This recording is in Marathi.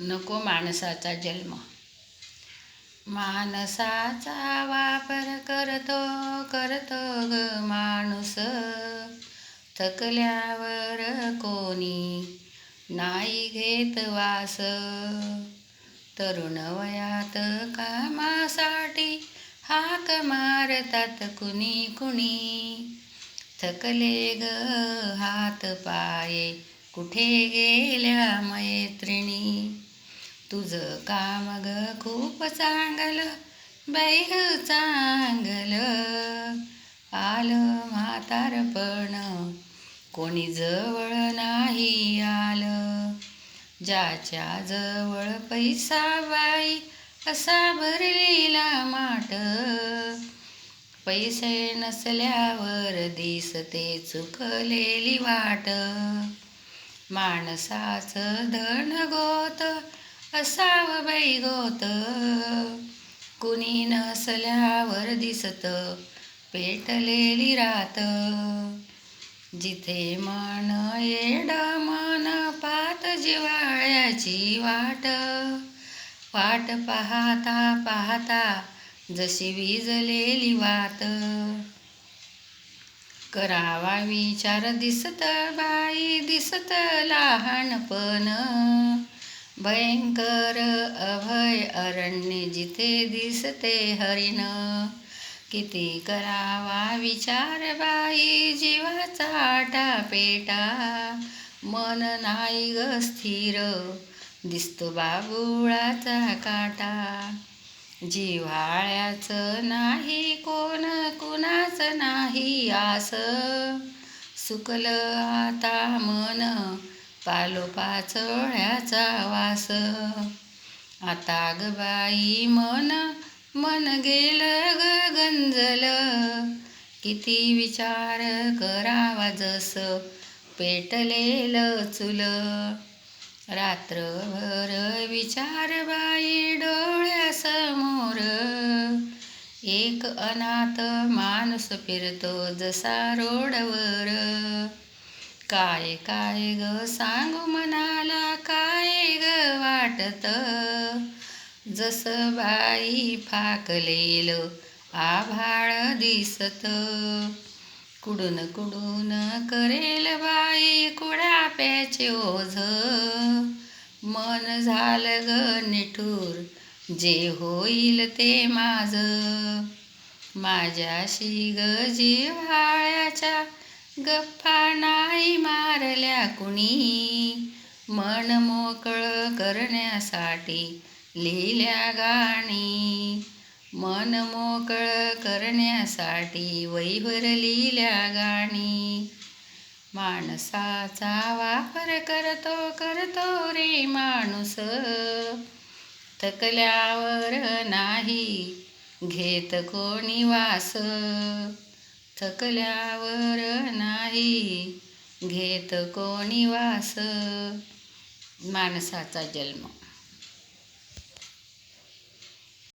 नको माणसाचा जन्म. माणसाचा वापर करतो करतो ग माणूस. थकल्यावर कोणी नाही घेत वास. तरुण वयात कामासाठी हाक मारतात कुणी कुणी. थकले ग हात पाये कुठे गेल्या मैत्रिणी? तुझं काम ग खूप चांगलं बैह हो चांगलं. आलं म्हातारपण कोणी जवळ नाही आलं. ज्याच्या जवळ पैसा बाई असा भरलेला माट पैसे नसल्यावर दिसते चुकलेली वाट. माणसाचं धन गोत असाव बाई कुणी नसल्यावर दिसत पेटलेली रात. जिथे मान येड मन पात जिवाळ्याची वाट. वाट पाहता पाहता जशी विजलेली वात. करावा विचार दिसत बाई दिसत लहानपण. भयंकर अभय अरण्य जिथे दिसते हरिण. किती करावा विचार बाई जीवाचा आटा पेटा मन नाही ग स्थिर दिसतो बाबुळाचा काटा. जिव्हाळ्याचं नाही कोण कुणाचं नाही आस. सुकलं आता मन पालोपाचोळ्याचा वास. आता ग बाई मन मन गेलं ग गंजल. किती विचार करावा जस पेटलेलं चुल. रात्रभर विचार बाई डोळ्यासमोर. एक अनाथ माणूस फिरतो जसा रोडवर. काय काय ग? सांगू मनाला काय ग वाटत? जसं बाई फाकलेलं आभाळ दिसत. कुडून कुडून करेल बाई कुडाप्याचे ओझ. मन झालं ग निठूर जे होईल ते माझ. माझ्याशी ग जिव्हाळ्याच्या गप्पा नाही मारल्या कुणी? मन मोकळं करण्यासाठी लिहिल्या गाणी. मन मोकळं करण्यासाठी वैभर लिहिल्या गाणी. माणसाचा वापर करतो करतो रे माणूस. थकल्यावर नाही घेत कोणी वास. थकल्यावर नाही घेत कोणी वास. माणसाचा जन्म.